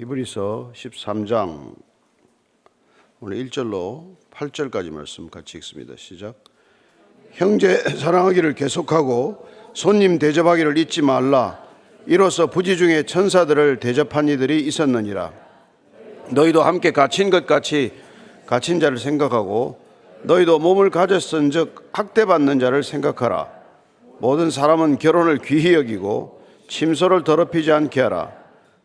히브리서 13장 오늘 1절로 8절까지 말씀 같이 읽습니다. 시작. 형제 사랑하기를 계속하고 손님 대접하기를 잊지 말라. 이로써 부지 중에 천사들을 대접한 이들이 있었느니라. 너희도 함께 갇힌 것 같이 갇힌 자를 생각하고 너희도 몸을 가졌은즉 학대받는 자를 생각하라. 모든 사람은 결혼을 귀히 여기고 침소를 더럽히지 않게 하라.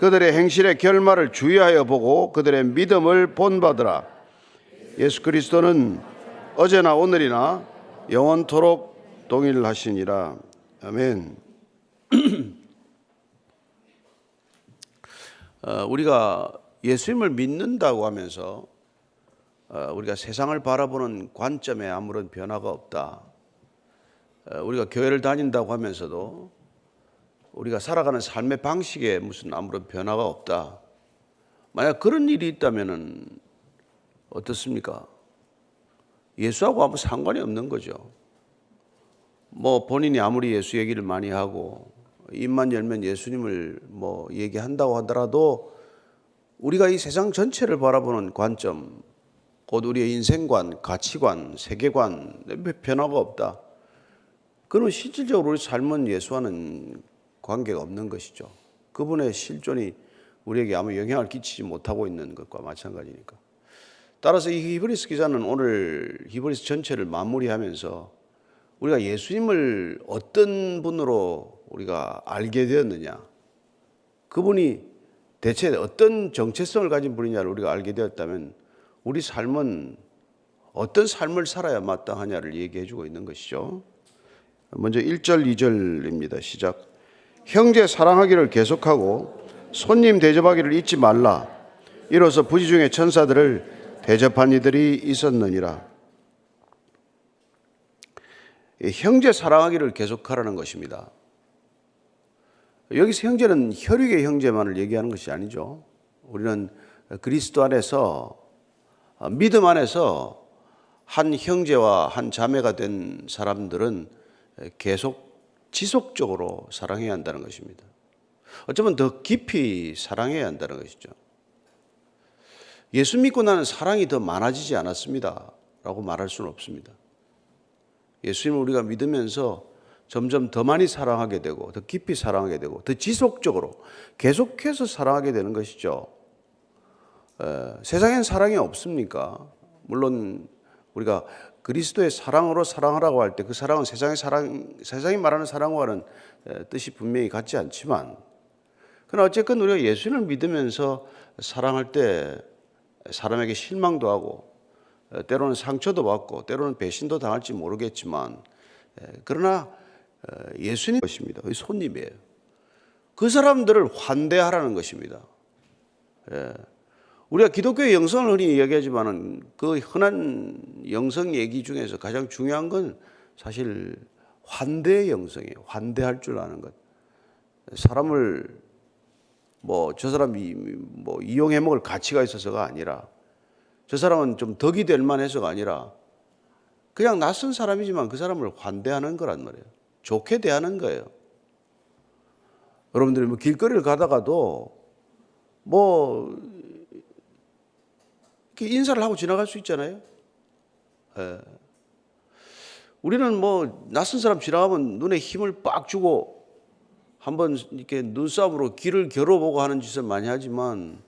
그들의 행실의 결말을 주의하여 보고 그들의 믿음을 본받으라. 예수 그리스도는 어제나 오늘이나 영원토록 동일하시니라. 아멘. 어, 우리가 예수님을 믿는다고 하면서 어, 우리가 세상을 바라보는 관점에 아무런 변화가 없다. 어, 우리가 교회를 다닌다고 하면서도 우리가 살아가는 삶의 방식에 무슨 아무런 변화가 없다. 만약 그런 일이 있다면은 어떻습니까? 예수하고 아무 상관이 없는 거죠. 뭐 본인이 아무리 예수 얘기를 많이 하고 입만 열면 예수님을 뭐 얘기한다고 하더라도 우리가 이 세상 전체를 바라보는 관점, 곧 우리의 인생관, 가치관, 세계관 변화가 없다. 그러면 실질적으로 우리 삶은 예수와는 관계가 없는 것이죠. 그분의 실존이 우리에게 아무 영향을 끼치지 못하고 있는 것과 마찬가지니까. 따라서 이 히브리스 기자는 오늘 히브리스 전체를 마무리하면서 우리가 예수님을 어떤 분으로 우리가 알게 되었느냐, 그분이 대체 어떤 정체성을 가진 분이냐를 우리가 알게 되었다면 우리 삶은 어떤 삶을 살아야 마땅하냐를 얘기해 주고 있는 것이죠. 먼저 1절, 2절입니다. 시작. 형제 사랑하기를 계속하고 손님 대접하기를 잊지 말라. 이로써 부지 중에 천사들을 대접한 이들이 있었느니라. 형제 사랑하기를 계속하라는 것입니다. 여기서 형제는 혈육의 형제만을 얘기하는 것이 아니죠. 우리는 그리스도 안에서 믿음 안에서 한 형제와 한 자매가 된 사람들은 계속 지속적으로 사랑해야 한다는 것입니다. 어쩌면 더 깊이 사랑해야 한다는 것이죠. 예수 믿고 나는 사랑이 더 많아지지 않았습니다. 라고 말할 수는 없습니다. 예수님을 우리가 믿으면서 점점 더 많이 사랑하게 되고, 더 깊이 사랑하게 되고, 더 지속적으로 계속해서 사랑하게 되는 것이죠. 에, 세상엔 사랑이 없습니까? 물론 우리가 그리스도의 사랑으로 사랑하라고 할 때 그 사랑은 세상의 사랑, 세상이 말하는 사랑과는 뜻이 분명히 같지 않지만, 그러나 어쨌건 우리가 예수를 믿으면서 사랑할 때 사람에게 실망도 하고, 때로는 상처도 받고, 때로는 배신도 당할지 모르겠지만, 그러나 예수님 것입니다. 손님이에요. 그 사람들을 환대하라는 것입니다. 우리가 기독교의 영성을 흔히 이야기하지만은 그 흔한 영성 얘기 중에서 가장 중요한 건 사실 환대의 영성이에요. 환대할 줄 아는 것. 사람을 뭐 저 사람이 뭐 이용해 먹을 가치가 있어서가 아니라 저 사람은 좀 덕이 될 만해서가 아니라 그냥 낯선 사람이지만 그 사람을 환대하는 거란 말이에요. 좋게 대하는 거예요. 여러분들이 뭐 길거리를 가다가도 뭐 인사를 하고 지나갈 수 있잖아요. 예. 우리는 뭐 낯선 사람 지나가면 눈에 힘을 빡 주고 한번 이렇게 눈싸움으로 길을 겨뤄보고 하는 짓을 많이 하지만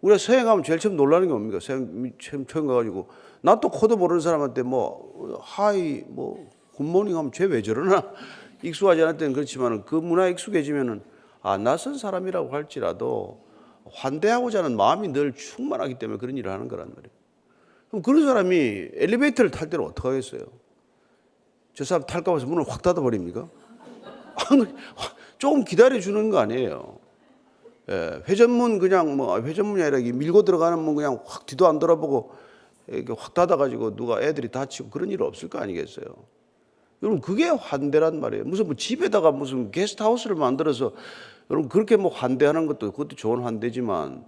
우리가 서행 가면 제일 처음 놀라는 게 뭡니까? 서행 처음, 처음 가가지고 나 또 코도 모르는 사람한테 뭐 하이 뭐 굿모닝 하면 쟤 왜 저러나 익숙하지 않을 때는 그렇지만 그 문화에 익숙해지면은 아 낯선 사람이라고 할지라도 환대하고자 하는 마음이 늘 충만하기 때문에 그런 일을 하는 거란 말이에요. 그럼 그런 사람이 엘리베이터를 탈 때는 어떻게 하겠어요? 저 사람 탈까 봐서 문을 확 닫아버립니까? 조금 기다려주는 거 아니에요. 예, 회전문 그냥 뭐 회전문이 아니라 밀고 들어가는 문 그냥 확 뒤도 안 돌아보고 이렇게 확 닫아가지고 누가 애들이 다치고 그런 일 없을 거 아니겠어요. 여러분 그게 환대란 말이에요. 무슨 뭐 집에다가 무슨 게스트하우스를 만들어서 여러분 그렇게 뭐 환대하는 것도 그것도 좋은 환대지만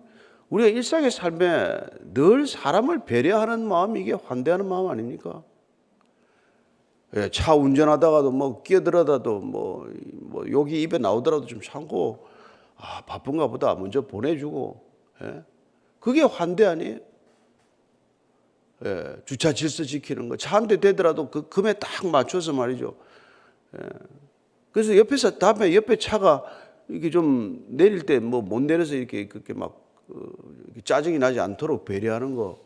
우리가 일상의 삶에 늘 사람을 배려하는 마음이 이게 환대하는 마음 아닙니까? 예, 차 운전하다가도 뭐 끼어들어다도 뭐, 뭐 욕이 입에 나오더라도 좀 참고 아 바쁜가 보다 먼저 보내주고 예? 그게 환대 아니에요? 예, 주차 질서 지키는 거. 차 한 대 되더라도 그 금에 딱 맞춰서 말이죠. 예. 그래서 옆에서 다음에 옆에 차가 이렇게 좀 내릴 때 뭐 못 내려서 이렇게 그렇게 막 어, 짜증이 나지 않도록 배려하는 거.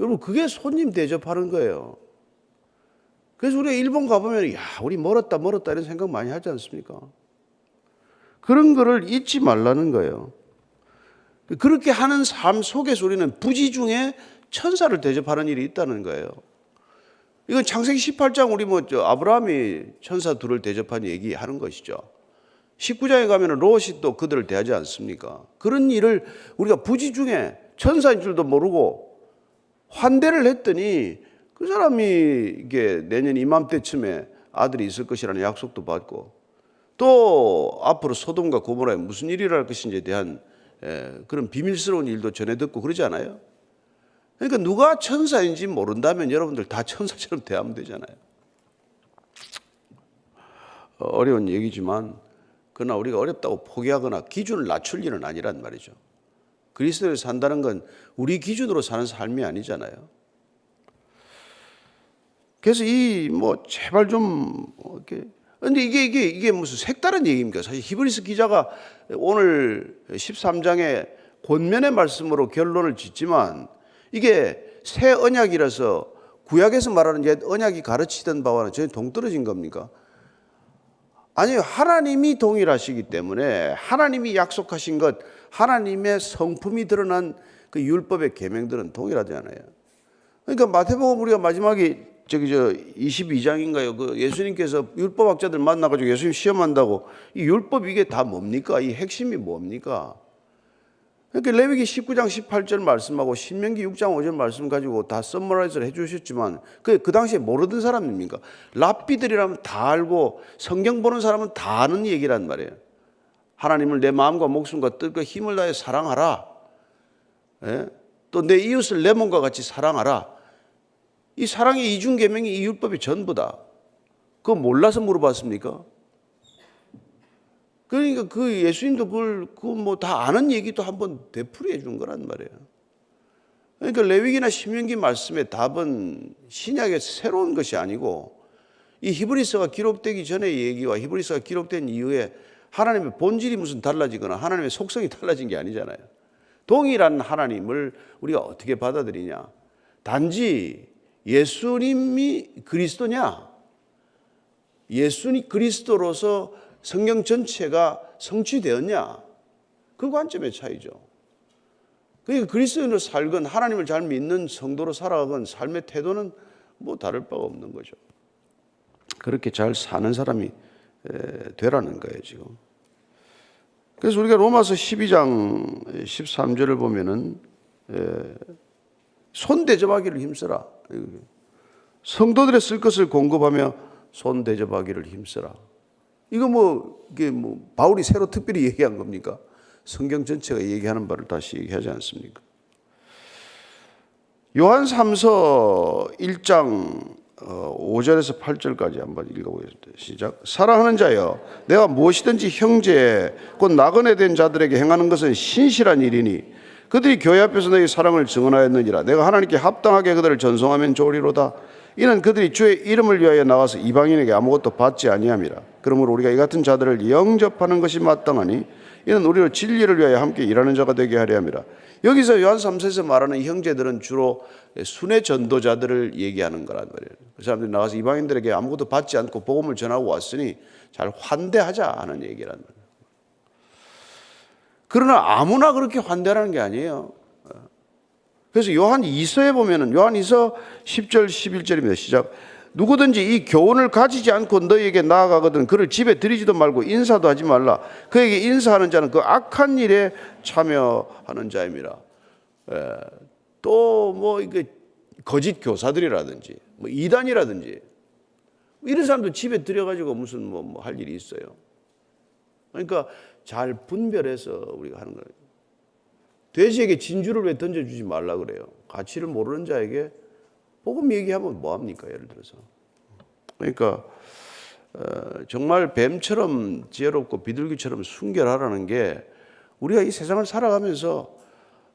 여러분 그게 손님 대접하는 거예요. 그래서 우리가 일본 가보면 야 우리 멀었다 멀었다 이런 생각 많이 하지 않습니까? 그런 거를 잊지 말라는 거예요. 그렇게 하는 삶 속에서 우리는 부지 중에 천사를 대접하는 일이 있다는 거예요. 이건 창세기 18장 우리 뭐저 아브라함이 천사 둘을 대접한 얘기하는 것이죠. 19장에 가면 롯이 또 그들을 대하지 않습니까? 그런 일을 우리가 부지 중에 천사인 줄도 모르고 환대를 했더니 그 사람이 이게 내년 이맘때쯤에 아들이 있을 것이라는 약속도 받고 또 앞으로 소돔과 고모라에 무슨 일이 일어날 것인지에 대한 에, 그런 비밀스러운 일도 전해 듣고 그러지 않아요? 그러니까 누가 천사인지 모른다면 여러분들 다 천사처럼 대하면 되잖아요. 어, 어려운 얘기지만 그러나 우리가 어렵다고 포기하거나 기준을 낮출 일은 아니란 말이죠. 그리스도에 산다는 건 우리 기준으로 사는 삶이 아니잖아요. 그래서 이 뭐 제발 좀 이렇게 근데 이게 이게 이게 무슨 색다른 얘기입니까? 사실 히브리스 기자가 오늘 13장의 권면의 말씀으로 결론을 짓지만 이게 새 언약이라서 구약에서 말하는 옛 언약이 가르치던 바와는 전혀 동떨어진 겁니까? 아니요. 하나님이 동일하시기 때문에 하나님이 약속하신 것, 하나님의 성품이 드러난 그 율법의 계명들은 동일하잖아요. 그러니까 마태복음 우리가 마지막에 저기 저 22장인가요? 그 예수님께서 율법학자들 만나가지고 예수님 시험한다고 이 율법 이게 다 뭡니까? 이 핵심이 뭡니까? 그러니까 레위기 19장 18절 말씀하고 신명기 6장 5절 말씀 가지고 다 썸머라이즈를 해주셨지만 그, 그 당시에 모르던 사람입니까? 랍비들이라면 다 알고 성경 보는 사람은 다 아는 얘기란 말이에요. 하나님을 내 마음과 목숨과 뜻과 힘을 다해 사랑하라. 예? 또내 이웃을 내 몸과 같이 사랑하라. 이 사랑의 이중 계명이 이 율법이 전부다. 그거 몰라서 물어봤습니까? 그러니까 그 예수님도 그걸 그 뭐 다 아는 얘기도 한번 되풀이해 준 거란 말이에요. 그러니까 레위기나 신명기 말씀의 답은 신약의 새로운 것이 아니고 이 히브리서가 기록되기 전의 얘기와 히브리서가 기록된 이후에 하나님의 본질이 무슨 달라지거나 하나님의 속성이 달라진 게 아니잖아요. 동일한 하나님을 우리가 어떻게 받아들이냐? 단지 예수님이 그리스도냐? 예수님 그리스도로서 성경 전체가 성취되었냐? 그 관점의 차이죠. 그러니까 그리스도인으로 살건 하나님을 잘 믿는 성도로 살아가건 삶의 태도는 뭐 다를 바가 없는 거죠. 그렇게 잘 사는 사람이 되라는 거예요, 지금. 그래서 우리가 로마서 12장 13절을 보면은 손 대접하기를 힘써라. 성도들의 쓸 것을 공급하며 손 대접하기를 힘써라. 이거 뭐 이게 뭐 바울이 새로 특별히 얘기한 겁니까? 성경 전체가 얘기하는 바를 다시 얘기하지 않습니까? 요한 3서 1장 5절에서 8절까지 한번 읽어보겠습니다. 시작. 사랑하는 자여, 내가 무엇이든지 형제, 곧 나그네 된 자들에게 행하는 것은 신실한 일이니 그들이 교회 앞에서 너희 사랑을 증언하였느니라. 내가 하나님께 합당하게 그들을 전송하면 좋으리로다. 이는 그들이 주의 이름을 위하여 나와서 이방인에게 아무것도 받지 아니함이라. 그러므로 우리가 이 같은 자들을 영접하는 것이 마땅하니 이는 우리를 진리를 위하여 함께 일하는 자가 되게 하려 함이라. 여기서 요한 3세에서 말하는 형제들은 주로 순회 전도자들을 얘기하는 거란 말이에요. 그 사람들이 나가서 이방인들에게 아무것도 받지 않고 복음을 전하고 왔으니 잘 환대하자 하는 얘기란 말이에요. 그러나 아무나 그렇게 환대하는 게 아니에요. 그래서 요한 2서에 보면은 요한 2서 10절 11절입니다. 시작. 누구든지 이 교훈을 가지지 않고 너희에게 나아가거든 그를 집에 들이지도 말고 인사도 하지 말라. 그에게 인사하는 자는 그 악한 일에 참여하는 자임이라. 또뭐 이게 거짓 교사들이라든지 뭐 이단이라든지 이런 사람도 집에 들여가지고 무슨 뭐 할 일이 있어요. 그러니까 잘 분별해서 우리가 하는 거예요. 돼지에게 진주를 왜 던져주지 말라 그래요? 가치를 모르는 자에게 복음 얘기하면 뭐 합니까? 예를 들어서. 그러니까 어, 정말 뱀처럼 지혜롭고 비둘기처럼 순결하라는 게 우리가 이 세상을 살아가면서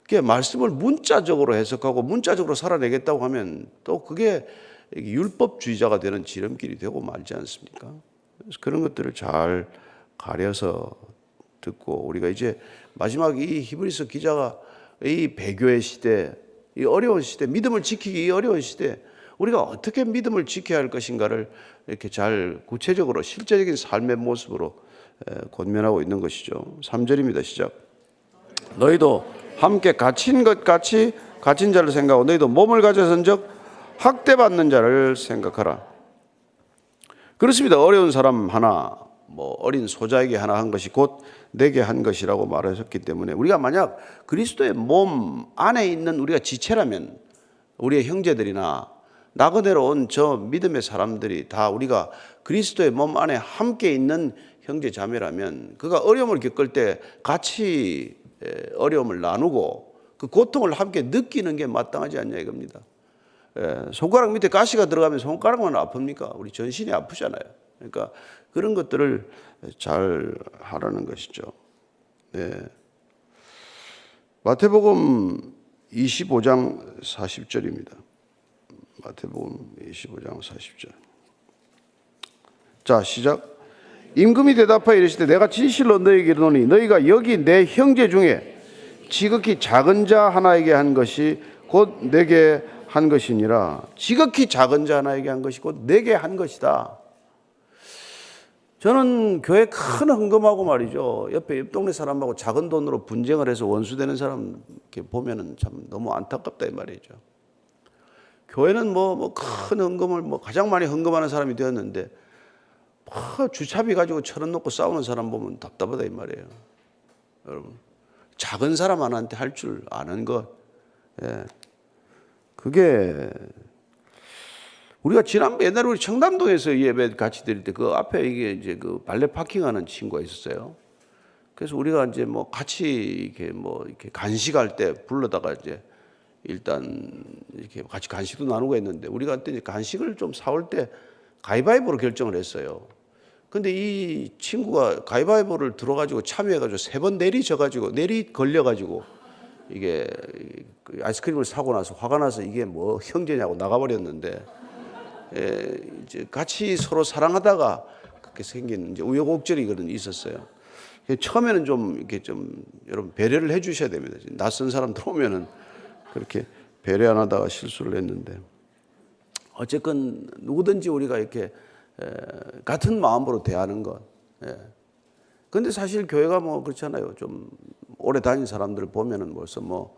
그게 말씀을 문자적으로 해석하고 문자적으로 살아내겠다고 하면 또 그게 율법주의자가 되는 지름길이 되고 말지 않습니까? 그래서 그런 것들을 잘 가려서 듣고 우리가 이제 마지막 이 히브리서 기자가 이 배교의 시대, 이 어려운 시대, 믿음을 지키기 이 어려운 시대, 우리가 어떻게 믿음을 지켜야 할 것인가를 이렇게 잘 구체적으로 실제적인 삶의 모습으로 에, 권면하고 있는 것이죠. 3절입니다. 시작. 너희도 함께 갇힌 것 같이 갇힌 자를 생각하고 너희도 몸을 가져선적 학대받는 자를 생각하라. 그렇습니다. 어려운 사람 하나, 뭐 어린 소자에게 하나 한 것이 곧 내게 한 것이라고 말하셨기 때문에 우리가 만약 그리스도의 몸 안에 있는 우리가 지체라면 우리의 형제들이나 나그네로 온 저 믿음의 사람들이 다 우리가 그리스도의 몸 안에 함께 있는 형제 자매라면 그가 어려움을 겪을 때 같이 에, 어려움을 나누고 그 고통을 함께 느끼는 게 마땅하지 않냐 이겁니다. 예, 손가락 밑에 가시가 들어가면 손가락만 아픕니까? 우리 전신이 아프잖아요. 그러니까 그런 것들을 잘 하라는 것이죠. 네. 마태복음 25장 40절입니다. 마태복음 25장 40절. 자, 시작. 임금이 대답하여 이르시되 내가 진실로 너희에게 이르노니 너희가 여기 내 형제 중에 지극히 작은 자 하나에게 한 것이 곧 내게 한 것이니라. 지극히 작은 자 하나에게 한 것이 곧 내게 한 것이다. 저는 교회 큰 헌금하고 말이죠. 옆에 옆 동네 사람하고 작은 돈으로 분쟁을 해서 원수되는 사람 이렇게 보면은 참 너무 안타깝다 이 말이죠. 교회는 뭐 뭐 큰 헌금을 뭐 가장 많이 헌금하는 사람이 되었는데 뭐 주차비 가지고 천 원 놓고 싸우는 사람 보면 답답하다 이 말이에요. 여러분 작은 사람 하나한테 할 줄 아는 것, 예. 그게 우리가 지난번 옛날에 우리 청담동에서 예배 같이 드릴 때 그 앞에 이게 이제 그 발레 파킹하는 친구가 있었어요. 그래서 우리가 이제 뭐 같이 이렇게 뭐 이렇게 간식할 때 불러다가 이제 일단 이렇게 같이 간식도 나누고 했는데 우리가 그때 이제 간식을 좀 사올 때 가위바위보로 결정을 했어요. 근데 이 친구가 가위바위보를 들어가지고 참여해가지고 세 번 내리 져가지고 내리 걸려가지고 이게 그 아이스크림을 사고 나서 화가 나서 이게 뭐 형제냐고 나가버렸는데 예, 이제 같이 서로 사랑하다가 그렇게 생긴 이제 우여곡절이 그런 있었어요. 처음에는 좀 이렇게 좀 여러분 배려를 해 주셔야 됩니다. 낯선 사람 들어오면은 그렇게 배려 안 하다가 실수를 했는데 어쨌건 누구든지 우리가 이렇게 에, 같은 마음으로 대하는 것. 예. 근데 사실 교회가 뭐 그렇잖아요. 좀 오래 다닌 사람들 보면은 벌써 뭐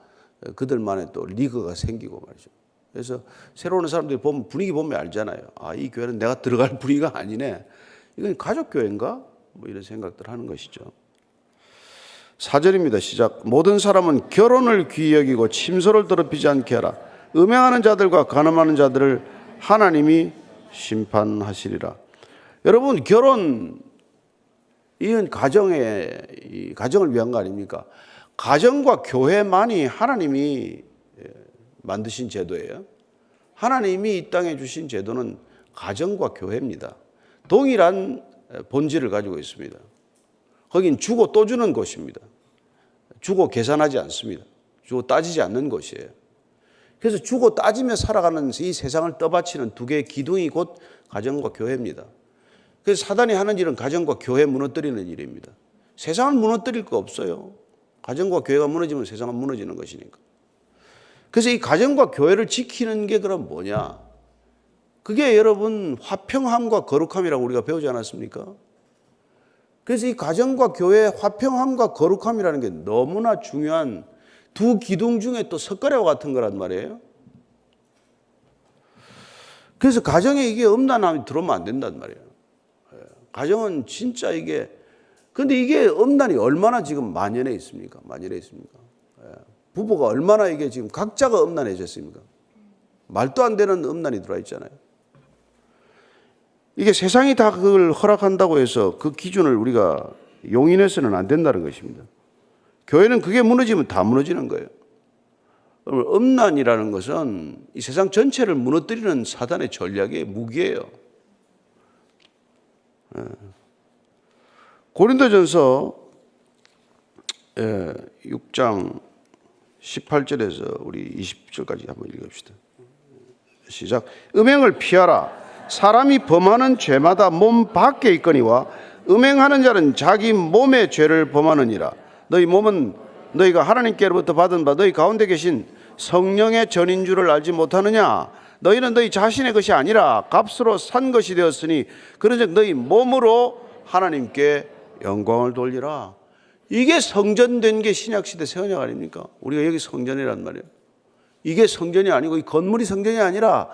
그들만의 또 리그가 생기고 말이죠. 그래서 새로 오는 사람들이 보면 분위기 보면 알잖아요. 아, 이 교회는 내가 들어갈 분위기가 아니네. 이건 가족 교회인가? 뭐 이런 생각들 하는 것이죠. 사절입니다. 시작. 모든 사람은 결혼을 귀히 여기고 침소를 더럽히지 않게 하라. 음행하는 자들과 간음하는 자들을 하나님이 심판하시리라. 여러분 결혼 이건 가정의 가정을 위한 거 아닙니까? 가정과 교회만이 하나님이 만드신 제도예요. 하나님이 이 땅에 주신 제도는 가정과 교회입니다. 동일한 본질을 가지고 있습니다. 거긴 주고 또 주는 것입니다. 주고 계산하지 않습니다. 주고 따지지 않는 것이에요. 그래서 주고 따지며 살아가는 이 세상을 떠받치는 두 개의 기둥이 곧 가정과 교회입니다. 그래서 사단이 하는 일은 가정과 교회 무너뜨리는 일입니다. 세상을 무너뜨릴 거 없어요. 가정과 교회가 무너지면 세상은 무너지는 것이니까. 그래서 이 가정과 교회를 지키는 게 그럼 뭐냐? 그게 여러분 화평함과 거룩함이라고 우리가 배우지 않았습니까? 그래서 이 가정과 교회의 화평함과 거룩함이라는 게 너무나 중요한 두 기둥 중에 또 석가래와 같은 거란 말이에요. 그래서 가정에 이게 음란함이 들어오면 안 된단 말이에요. 예. 가정은 진짜 이게 근데 이게 음란이 얼마나 지금 만연해 있습니까? 만연해 있습니까? 예. 부부가 얼마나 이게 지금 각자가 음란해졌습니까? 말도 안 되는 음란이 들어와 있잖아요. 이게 세상이 다 그걸 허락한다고 해서 그 기준을 우리가 용인해서는 안 된다는 것입니다. 교회는 그게 무너지면 다 무너지는 거예요. 음란이라는 것은 이 세상 전체를 무너뜨리는 사단의 전략의 무기예요. 예. 고린도전서 6장 18절에서 우리 20절까지 한번 읽읍시다. 시작. 음행을 피하라. 사람이 범하는 죄마다 몸 밖에 있거니와 음행하는 자는 자기 몸의 죄를 범하느니라. 너희 몸은 너희가 하나님께로부터 받은 바 너희 가운데 계신 성령의 전인 줄을 알지 못하느냐? 너희는 너희 자신의 것이 아니라 값으로 산 것이 되었으니 그런즉 너희 몸으로 하나님께 영광을 돌리라. 이게 성전된 게 신약 시대 새언약 아닙니까? 우리가 여기 성전이란 말이에요. 이게 성전이 아니고 이 건물이 성전이 아니라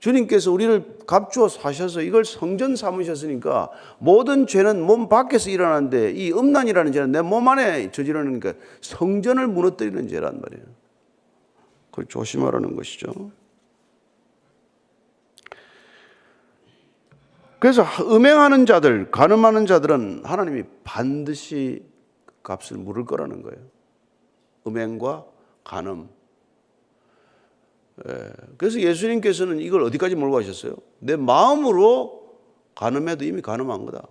주님께서 우리를 값주어 사셔서 이걸 성전 삼으셨으니까 모든 죄는 몸 밖에서 일어나는데 이 음란이라는 죄는 내 몸 안에 저지르니까 성전을 무너뜨리는 죄란 말이에요. 그걸 조심하라는 것이죠. 그래서 음행하는 자들, 간음하는 자들은 하나님이 반드시 값을 물을 거라는 거예요. 음행과 간음. 예, 그래서 예수님께서는 이걸 어디까지 몰고 가셨어요? 내 마음으로 간음해도 이미 간음한 거다.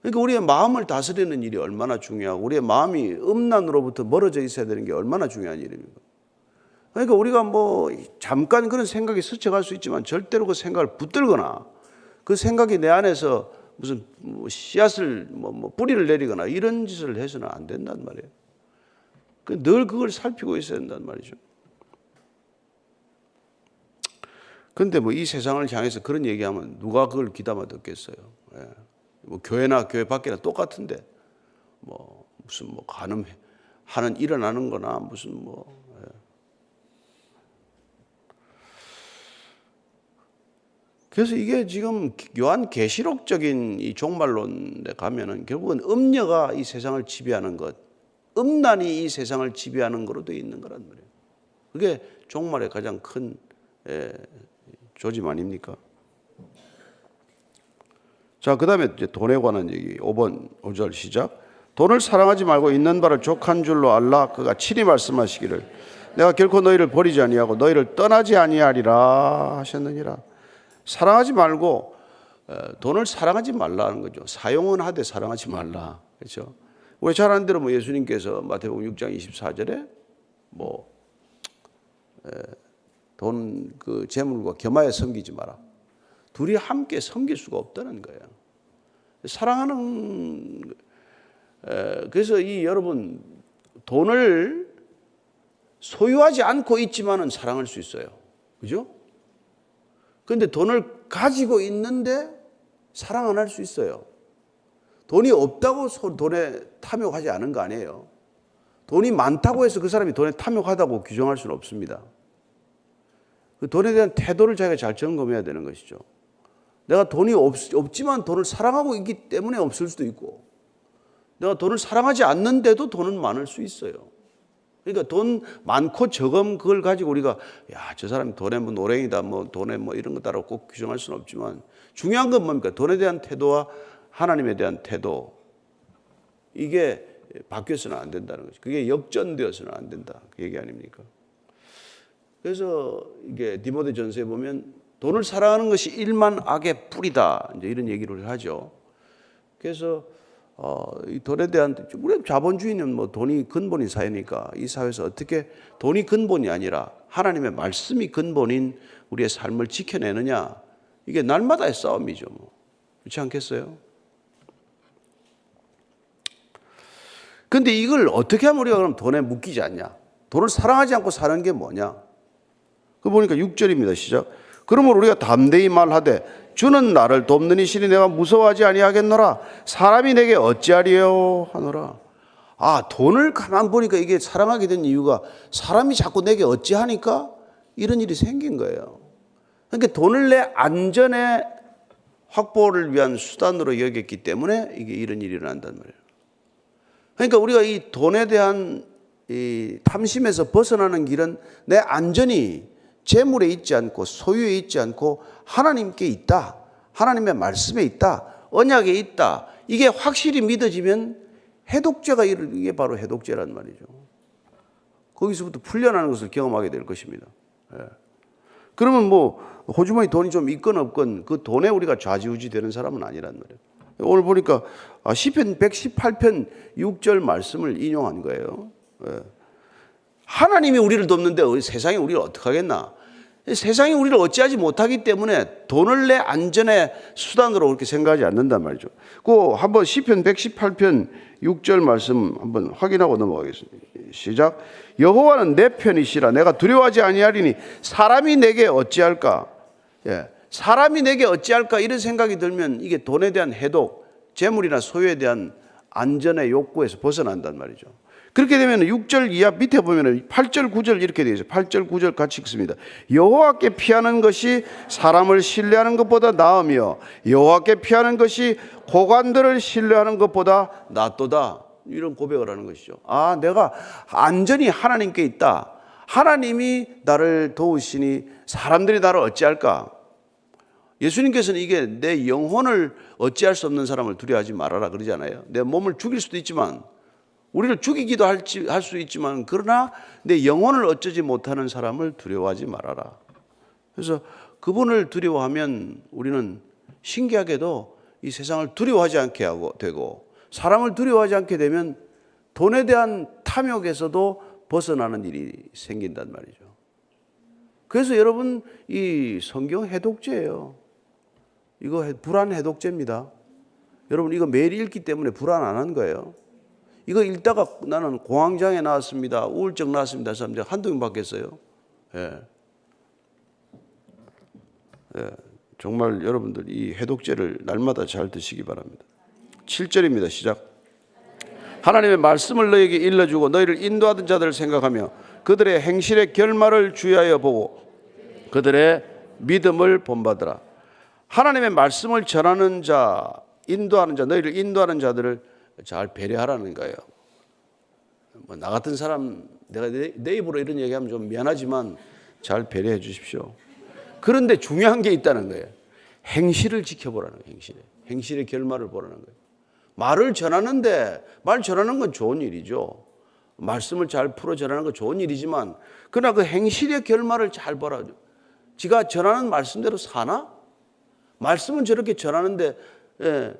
그러니까 우리의 마음을 다스리는 일이 얼마나 중요하고 우리의 마음이 음란으로부터 멀어져 있어야 되는 게 얼마나 중요한 일입니까? 그러니까 우리가 뭐 잠깐 그런 생각이 스쳐갈 수 있지만 절대로 그 생각을 붙들거나 그 생각이 내 안에서 무슨 뭐 씨앗을 뭐, 뭐 뿌리를 내리거나 이런 짓을 해서는 안 된단 말이에요. 그늘 그걸 살피고 있어야 된단 말이죠. 근데 뭐 이 세상을 향해서 그런 얘기하면 누가 그걸 귀담아 듣겠어요. 예. 뭐 교회나 교회 밖이나 똑같은데 뭐 무슨 뭐 간음 하는 일어나는 거나 무슨 뭐 그래서 이게 지금 요한 계시록적인 이 종말론에 가면은 결국은 음녀가 이 세상을 지배하는 것, 음란이 이 세상을 지배하는 거로 되어 있는 거란 말이에요. 그게 종말의 가장 큰 예, 조짐 아닙니까? 자, 그 다음에 이제 돈에 관한 얘기. 5번, 5절 시작. 돈을 사랑하지 말고 있는 바를 족한 줄로 알라. 그가 친히 말씀하시기를 내가 결코 너희를 버리지 아니하고 너희를 떠나지 아니하리라 하셨느니라. 사랑하지 말고 어, 돈을 사랑하지 말라는 거죠. 사용은 하되 사랑하지 말라. 그렇죠? 우리 잘 아는 대로 뭐 예수님께서 마태복음 6장 24절에 뭐 돈 그 재물과 겸하여 섬기지 마라. 둘이 함께 섬길 수가 없다는 거예요. 사랑하는 에, 그래서 이 여러분 돈을 소유하지 않고 있지만은 사랑할 수 있어요. 그죠? 근데 돈을 가지고 있는데 사랑 안 할 수 있어요. 돈이 없다고 소- 돈에 탐욕하지 않은 거 아니에요. 돈이 많다고 해서 그 사람이 돈에 탐욕하다고 규정할 수는 없습니다. 그 돈에 대한 태도를 자기가 잘 점검해야 되는 것이죠. 내가 돈이 없, 없지만 돈을 사랑하고 있기 때문에 없을 수도 있고, 내가 돈을 사랑하지 않는데도 돈은 많을 수 있어요. 그러니까 돈 많고 적음 그걸 가지고 우리가 야 저 사람이 돈에 뭐 노랭이다 뭐 돈에 뭐 이런 거 따라 꼭 규정할 수는 없지만 중요한 건 뭡니까 돈에 대한 태도와 하나님에 대한 태도 이게 바뀌어서는 안 된다는 거죠. 그게 역전되어서는 안 된다 그 얘기 아닙니까? 그래서 이게 디모데 전서에 보면 돈을 사랑하는 것이 일만 악의 뿌리다 이제 이런 얘기를 하죠. 그래서 어, 이 돈에 대한 우리 자본주의는 뭐 돈이 근본인 사회니까 이 사회에서 어떻게 돈이 근본이 아니라 하나님의 말씀이 근본인 우리의 삶을 지켜내느냐 이게 날마다의 싸움이죠. 뭐. 그렇지 않겠어요? 근데 이걸 어떻게 하면 우리가 그럼 돈에 묶이지 않냐? 돈을 사랑하지 않고 사는 게 뭐냐? 그 보니까 6절입니다. 시작. 그러므로 우리가 담대히 말하되 주는 나를 돕는 이시니 내가 무서워하지 아니하겠노라. 사람이 내게 어찌하리요 하노라. 아, 돈을 가만 보니까 이게 사랑하게 된 이유가 사람이 자꾸 내게 어찌하니까 이런 일이 생긴 거예요. 그러니까 돈을 내 안전의 확보를 위한 수단으로 여겼기 때문에 이게 이런 일이 일어난단 말이에요. 그러니까 우리가 이 돈에 대한 이 탐심에서 벗어나는 길은 내 안전이 재물에 있지 않고 소유에 있지 않고 하나님께 있다. 하나님의 말씀에 있다. 언약에 있다. 이게 확실히 믿어지면 해독제가 이르- 이게 바로 해독제란 말이죠. 거기서부터 풀려나는 것을 경험하게 될 것입니다. 예. 그러면 뭐 호주머니 돈이 좀 있건 없건 그 돈에 우리가 좌지우지 되는 사람은 아니란 말이에요. 오늘 보니까 아, 시편 118편 6절 말씀을 인용한 거예요. 예. 하나님이 우리를 돕는데 우리 세상이 우리를 어떻게 하겠나? 세상이 우리를 어찌하지 못하기 때문에 돈을 내 안전의 수단으로 그렇게 생각하지 않는단 말이죠. 그 한번 시편 118편 6절 말씀 한번 확인하고 넘어가겠습니다. 시작. 여호와는 내 편이시라 내가 두려워하지 아니하리니 사람이 내게 어찌할까? 예. 사람이 내게 어찌할까 이런 생각이 들면 이게 돈에 대한 해독, 재물이나 소유에 대한 안전의 욕구에서 벗어난단 말이죠. 그렇게 되면 6절 이하 밑에 보면 8절 9절 이렇게 되어 있어요. 8절 9절 같이 읽습니다. 여호와께 피하는 것이 사람을 신뢰하는 것보다 나으며 여호와께 피하는 것이 고관들을 신뢰하는 것보다 낫도다. 이런 고백을 하는 것이죠. 아, 내가 안전히 하나님께 있다. 하나님이 나를 도우시니 사람들이 나를 어찌할까? 예수님께서는 이게 내 영혼을 어찌할 수 없는 사람을 두려워하지 말아라 그러잖아요. 내 몸을 죽일 수도 있지만 우리를 죽이기도 할 수 있지만 그러나 내 영혼을 어쩌지 못하는 사람을 두려워하지 말아라. 그래서 그분을 두려워하면 우리는 신기하게도 이 세상을 두려워하지 않게 하고 되고 사람을 두려워하지 않게 되면 돈에 대한 탐욕에서도 벗어나는 일이 생긴단 말이죠. 그래서 여러분 이 성경 해독제예요. 이거 해- 불안 해독제입니다. 여러분 이거 매일 읽기 때문에 불안 안 한 거예요. 이거 읽다가 나는 공황장애 나왔습니다. 우울증 나왔습니다. 사람들 한두 명 받겠어요. 예. 예. 정말 여러분들 이 해독제를 날마다 잘 드시기 바랍니다. 7절입니다. 시작. 하나님의 말씀을 너에게 일러주고 너희를 인도하던 자들을 생각하며 그들의 행실의 결말을 주의하여 보고 그들의 믿음을 본받으라. 하나님의 말씀을 전하는 자, 인도하는 자, 너희를 인도하는 자들을 잘 배려하라는 거예요. 뭐 나 같은 사람 내가 내, 내 입으로 이런 얘기하면 좀 미안하지만 잘 배려해 주십시오. 그런데 중요한 게 있다는 거예요. 행실을 지켜보라는 거예요. 행실에. 행실의 결말을 보라는 거예요. 말을 전하는데 말 전하는 건 좋은 일이죠. 말씀을 잘 풀어 전하는 건 좋은 일이지만 그러나 그 행실의 결말을 잘 보라. 지가 전하는 말씀대로 사나? 말씀은 저렇게 전하는데 예,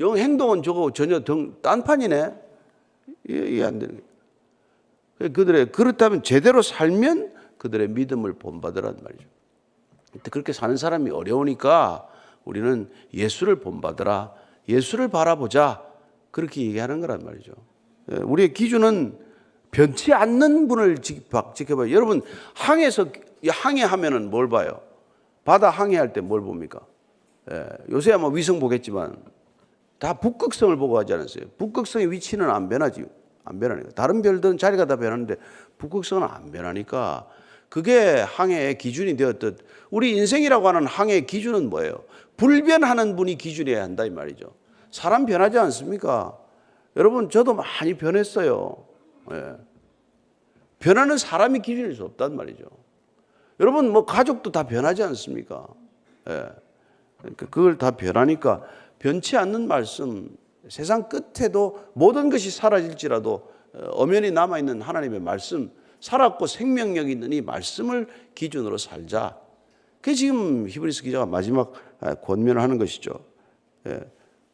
영 행동은 저거 전혀 등, 딴판이네. 이해 안 되는 거예요. 그들의 그렇다면 제대로 살면 그들의 믿음을 본받으란 말이죠. 그렇게 사는 사람이 어려우니까 우리는 예수를 본받으라. 예수를 바라보자. 그렇게 얘기하는 거란 말이죠. 예, 우리의 기준은 변치 않는 분을 지켜봐요. 여러분, 항해에서, 이 항해 하면은 뭘 봐요? 바다 항해할 때 뭘 봅니까? 예, 요새 아마 위성 보겠지만 다 북극성을 보고 하지 않았어요. 북극성의 위치는 안 변하지. 안 변하니까. 다른 별들은 자리가 다 변하는데 북극성은 안 변하니까 그게 항해의 기준이 되었듯 우리 인생이라고 하는 항해의 기준은 뭐예요? 불변하는 분이 기준이어야 한다 이 말이죠. 사람 변하지 않습니까? 여러분 저도 많이 변했어요. 예. 변하는 사람이 기준일 수 없단 말이죠. 여러분 뭐 가족도 다 변하지 않습니까? 예. 그러니까 그걸 다 변하니까 변치 않는 말씀 세상 끝에도 모든 것이 사라질지라도 어, 엄연히 남아 있는 하나님의 말씀 살았고 생명력 있는 이 말씀을 기준으로 살자. 그게 지금 히브리스 기자가 마지막 아, 권면을 하는 것이죠. 예.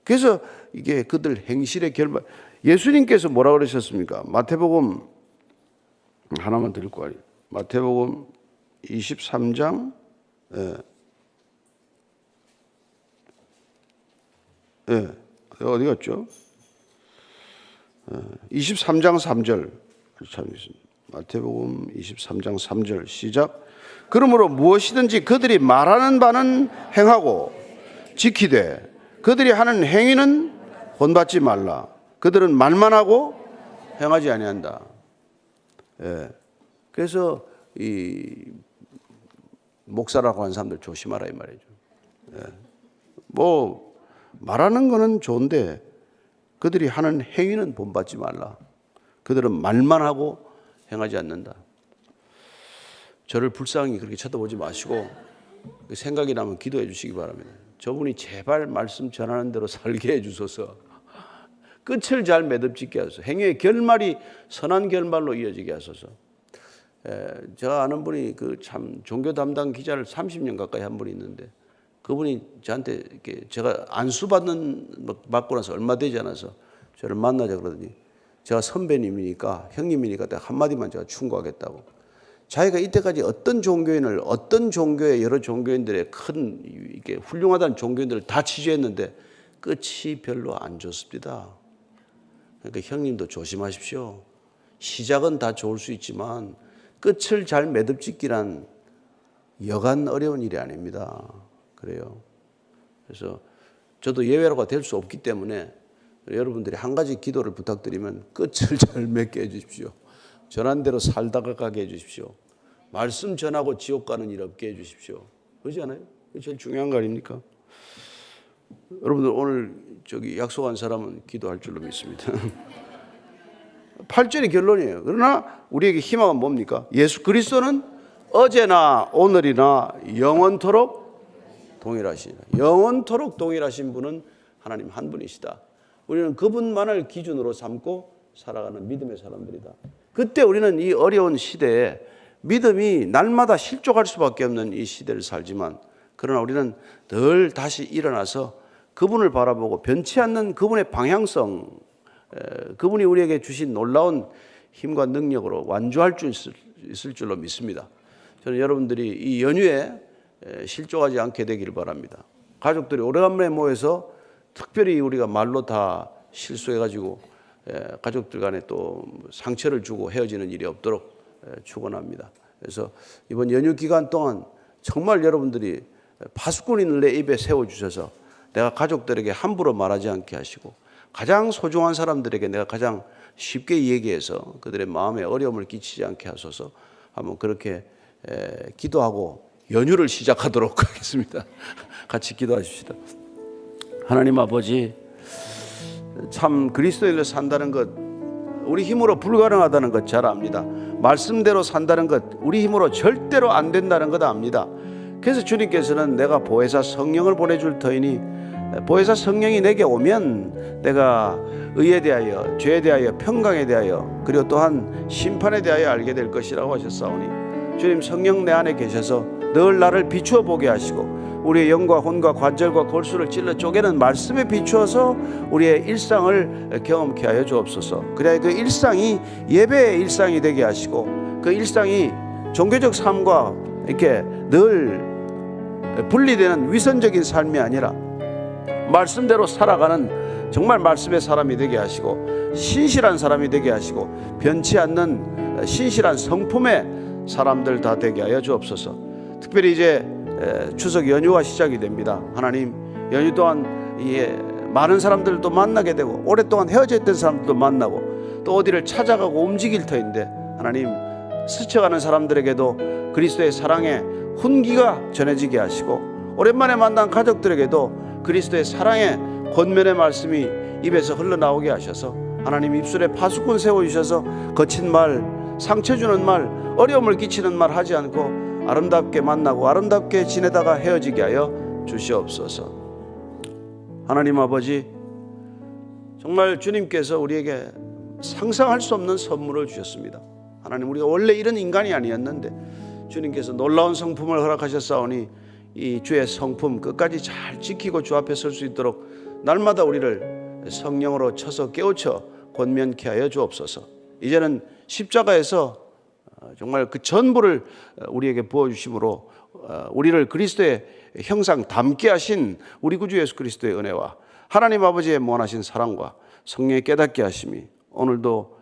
그래서 이게 그들 행실의 결말. 예수님께서 뭐라 그러셨습니까? 마태복음 하나만 들고 가요. 마태복음 23장 예. 예. 어디 갔죠? 예. 23장 3절. 참겠습니다. 마태복음 23장 3절 시작. 그러므로 무엇이든지 그들이 말하는 바는 행하고 지키되 그들이 하는 행위는 본받지 말라. 그들은 말만 하고 행하지 아니한다. 예. 그래서 이 목사라고 하는 사람들 조심하라 이 말이죠. 예. 뭐 말하는 거는 좋은데 그들이 하는 행위는 본받지 말라. 그들은 말만 하고 행하지 않는다. 저를 불쌍히 그렇게 쳐다보지 마시고 그 생각이 나면 기도해 주시기 바랍니다. 저분이 제발 말씀 전하는 대로 살게 해 주소서. 끝을 잘 매듭짓게 하소서. 행위의 결말이 선한 결말로 이어지게 하소서. 에, 제가 아는 분이 그 참 종교 담당 기자를 30년 가까이 한 분이 있는데 그분이 저한테 이렇게 제가 안수 받는 뭐 받고 나서 얼마 되지 않아서 저를 만나자 그러더니 제가 선배님이니까 형님이니까 딱 한마디만 제가 충고하겠다고. 자기가 이때까지 어떤 종교인을 어떤 종교의 여러 종교인들의 큰 이게 훌륭하다는 종교인들을 다 취재했는데 끝이 별로 안 좋습니다. 그러니까 형님도 조심하십시오. 시작은 다 좋을 수 있지만 끝을 잘 매듭짓기란 여간 어려운 일이 아닙니다. 그래요. 그래서 저도 예외로가 될 수 없기 때문에 여러분들이 한 가지 기도를 부탁드리면 끝을 잘 맺게 해주십시오. 전한 대로 살다가 가게 해주십시오. 말씀 전하고 지옥 가는 일 없게 해주십시오. 그러지 않아요? 그게 제일 중요한 거 아닙니까? 여러분들 오늘 저기 약속한 사람은 기도할 줄로 믿습니다. 8절이 결론이에요. 그러나 우리에게 희망은 뭡니까? 예수 그리스도는 어제나 오늘이나 영원토록 동일하시니라. 영원토록 동일하신 분은 하나님 한 분이시다. 우리는 그분만을 기준으로 삼고 살아가는 믿음의 사람들이다. 그때 우리는 이 어려운 시대에 믿음이 날마다 실족할 수밖에 없는 이 시대를 살지만 그러나 우리는 늘 다시 일어나서 그분을 바라보고 변치 않는 그분의 방향성, 에, 그분이 우리에게 주신 놀라운 힘과 능력으로 완주할 줄 있을, 줄로 믿습니다. 저는 여러분들이 이 연휴에 에, 실족하지 않게 되기를 바랍니다. 가족들이 오래간만에 모여서 특별히 우리가 말로 다 실수해가지고 에, 가족들 간에 또 상처를 주고 헤어지는 일이 없도록 에, 축원합니다. 그래서 이번 연휴 기간 동안 정말 여러분들이 파수꾼인을 내 입에 세워 주셔서 내가 가족들에게 함부로 말하지 않게 하시고 가장 소중한 사람들에게 내가 가장 쉽게 얘기해서 그들의 마음에 어려움을 끼치지 않게 하소서 한번 그렇게 에, 기도하고 연휴를 시작하도록 하겠습니다. 같이 기도하십시다. 하나님 아버지 참 그리스도인으로 산다는 것 우리 힘으로 불가능하다는 것 잘 압니다. 말씀대로 산다는 것 우리 힘으로 절대로 안 된다는 것 압니다. 그래서 주님께서는 내가 보혜사 성령을 보내줄 터이니 보혜사 성령이 내게 오면 내가 의에 대하여 죄에 대하여 평강에 대하여 그리고 또한 심판에 대하여 알게 될 것이라고 하셨사오니 주님 성령 내 안에 계셔서 늘 나를 비추어 보게 하시고 우리의 영과 혼과 관절과 골수를 찔러 쪼개는 말씀에 비추어서 우리의 일상을 경험케 하여 주옵소서. 그래야 그 일상이 예배의 일상이 되게 하시고 그 일상이 종교적 삶과 이렇게 늘 분리되는 위선적인 삶이 아니라 말씀대로 살아가는 정말 말씀의 사람이 되게 하시고 신실한 사람이 되게 하시고 변치 않는 신실한 성품의 사람들 다 되게 하여 주옵소서. 특별히 이제 추석 연휴가 시작이 됩니다. 하나님 연휴 동안 이 많은 사람들도 만나게 되고 오랫동안 헤어져 있던 사람들도 만나고 또 어디를 찾아가고 움직일 터인데 하나님 스쳐가는 사람들에게도 그리스도의 사랑의 훈기가 전해지게 하시고 오랜만에 만난 가족들에게도 그리스도의 사랑의 권면의 말씀이 입에서 흘러나오게 하셔서 하나님 입술에 파수꾼 세워주셔서 거친 말, 상처 주는 말, 어려움을 끼치는 말 하지 않고 아름답게 만나고 아름답게 지내다가 헤어지게 하여 주시옵소서. 하나님 아버지, 정말 주님께서 우리에게 상상할 수 없는 선물을 주셨습니다. 하나님, 우리가 원래 이런 인간이 아니었는데 주님께서 놀라운 성품을 허락하셨사오니 이 주의 성품 끝까지 잘 지키고 주 앞에 설 수 있도록 날마다 우리를 성령으로 쳐서 깨우쳐 권면케 하여 주옵소서. 이제는 십자가에서 정말 그 전부를 우리에게 부어주심으로 우리를 그리스도의 형상 담게 하신 우리 구주 예수 그리스도의 은혜와 하나님 아버지의 무한하신 사랑과 성령의 깨닫게 하심이 오늘도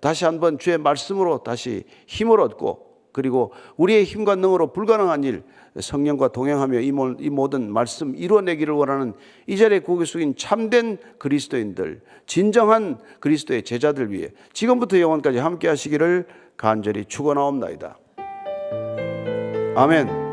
다시 한번 주의 말씀으로 다시 힘을 얻고 그리고 우리의 힘과 능으로 불가능한 일 성령과 동행하며 이 모든 말씀 이루어내기를 원하는 이 자리에 고개 숙인 참된 그리스도인들 진정한 그리스도의 제자들 위해 지금부터 영원까지 함께 하시기를 간절히 축원하옵나이다. 아멘.